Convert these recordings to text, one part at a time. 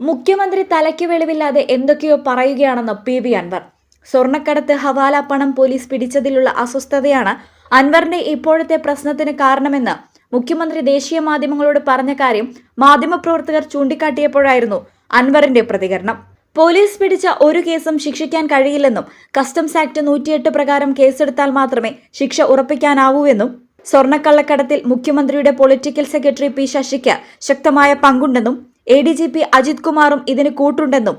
മുഖ്യമന്ത്രി തലയ്ക്ക് വെളിവില്ലാതെ എന്തൊക്കെയോ പറയുകയാണെന്ന് പി വി അൻവർ. സ്വർണക്കടത്ത് ഹവാല പണം പോലീസ് പിടിച്ചതിലുള്ള അസ്വസ്ഥതയാണ് അൻവറിന്റെ ഇപ്പോഴത്തെ പ്രശ്നത്തിന് കാരണമെന്ന് മുഖ്യമന്ത്രി ദേശീയ മാധ്യമങ്ങളോട് പറഞ്ഞ കാര്യം മാധ്യമപ്രവർത്തകർ ചൂണ്ടിക്കാട്ടിയപ്പോഴായിരുന്നു അൻവറിന്റെ പ്രതികരണം. പോലീസ് പിടിച്ച ഒരു കേസും ശിക്ഷിക്കാൻ കഴിയില്ലെന്നും കസ്റ്റംസ് ആക്ട് നൂറ്റിയെട്ട് പ്രകാരം കേസെടുത്താൽ മാത്രമേ ശിക്ഷ ഉറപ്പിക്കാനാവൂവെന്നും സ്വർണക്കള്ളക്കടത്തിൽ മുഖ്യമന്ത്രിയുടെ പൊളിറ്റിക്കൽ സെക്രട്ടറി പി ശശിക്ക് ശക്തമായ പങ്കുണ്ടെന്നും A D G P Ajith കുമാറും ഇതിന് കൂട്ടുണ്ടെന്നും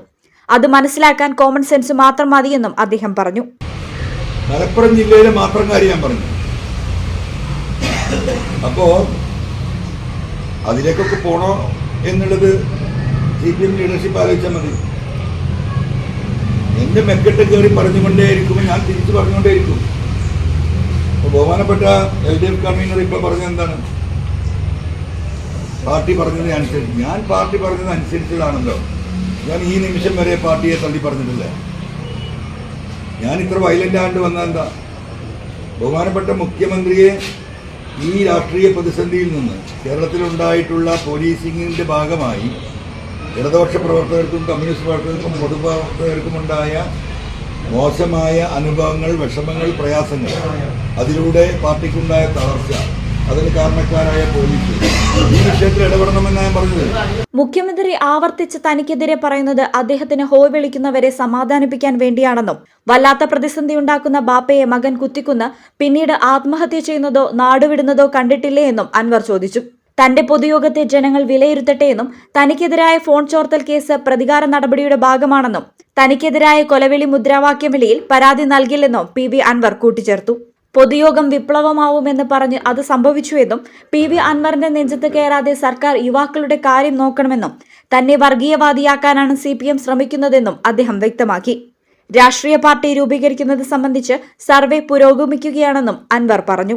അത് മനസ്സിലാക്കാൻ കോമൺ സെൻസ് മാത്രം മതിയെന്നും അദ്ദേഹം പറഞ്ഞു. മലപ്പുറം ജില്ലയിലെ മാത്രം കാര്യം ഞാൻ പറഞ്ഞു. അപ്പോ അതിലേക്കൊക്കെ പോണോ എന്നുള്ളത് സി പി എം ലീഡർഷിപ്പ് ആലോചിച്ചാൽ മതി. എന്റെ മെക്കെട്ട് കയറി പറഞ്ഞുകൊണ്ടേയിരിക്കും ഞാൻ തിരിച്ചു പറഞ്ഞുകൊണ്ടേയിരിക്കും. ബഹുമാനപ്പെട്ട എൽ ഡി എഫ് കൺവീനർ ഇപ്പൊ പറഞ്ഞത് എന്താണ്? പാർട്ടി പറഞ്ഞത് അനുസരിച്ച് ഞാൻ പാർട്ടി പറഞ്ഞത് അനുസരിച്ചുള്ളതാണല്ലോ ഞാൻ ഈ നിമിഷം വരെ പാർട്ടിയെ തള്ളി പറഞ്ഞിട്ടില്ല. ഞാൻ ഇത്ര വയലന്റ് ആണ്ട് വന്ന എന്താ ബഹുമാനപ്പെട്ട മുഖ്യമന്ത്രിയെ ഈ രാഷ്ട്രീയ പ്രതിസന്ധിയിൽ നിന്ന് കേരളത്തിലുണ്ടായിട്ടുള്ള പോലീസിങ്ങിന്റെ ഭാഗമായി ഇടതുപക്ഷ പ്രവർത്തകർക്കും കമ്മ്യൂണിസ്റ്റ് പ്രവർത്തകർക്കും പൊതുപ്രവർത്തകർക്കും ഉണ്ടായ മോശമായ അനുഭവങ്ങൾ വിഷമങ്ങൾ പ്രയാസങ്ങൾ അതിലൂടെ പാർട്ടിക്കുണ്ടായ തളർച്ച അതിന് കാരണക്കാരായ പോലീസ്. മുഖ്യമന്ത്രി ആവർത്തിച്ച് തനിക്കെതിരെ പറയുന്നത് അദ്ദേഹത്തിന് ഹോ വിളിക്കുന്നവരെ സമാധാനിപ്പിക്കാൻ വേണ്ടിയാണെന്നും വല്ലാത്ത പ്രതിസന്ധി ഉണ്ടാക്കുന്ന ബാപ്പയെ മകൻ കുത്തിക്കുന്ന് പിന്നീട് ആത്മഹത്യ ചെയ്യുന്നതോ നാടുവിടുന്നതോ കണ്ടിട്ടില്ലേ എന്നും അൻവർ ചോദിച്ചു. തന്റെ പൊതുയോഗത്തെ ജനങ്ങൾ വിലയിരുത്തട്ടെ എന്നും തനിക്കെതിരായ ഫോൺ ചോർത്തൽ കേസ് പ്രതികാര നടപടിയുടെ ഭാഗമാണെന്നും തനിക്കെതിരായ കൊലവിളി മുദ്രാവാക്യം വിളിയിൽ പരാതി നൽകില്ലെന്നും പി വി അൻവർ കൂട്ടിച്ചേർത്തു. പൊതുയോഗം വിപ്ലവമാവുമെന്ന് പറഞ്ഞ് അത് സംഭവിച്ചുവെന്നും പി വി അൻവറിന്റെ നെഞ്ചത്ത് കയറാതെ സർക്കാർ യുവാക്കളുടെ കാര്യം നോക്കണമെന്നും തന്നെ വർഗീയവാദിയാക്കാനാണ് സി പി എം ശ്രമിക്കുന്നതെന്നും അദ്ദേഹം വ്യക്തമാക്കി. രാഷ്ട്രീയ പാർട്ടി രൂപീകരിക്കുന്നത് സംബന്ധിച്ച് സർവേ പുരോഗമിക്കുകയാണെന്നും അൻവർ പറഞ്ഞു.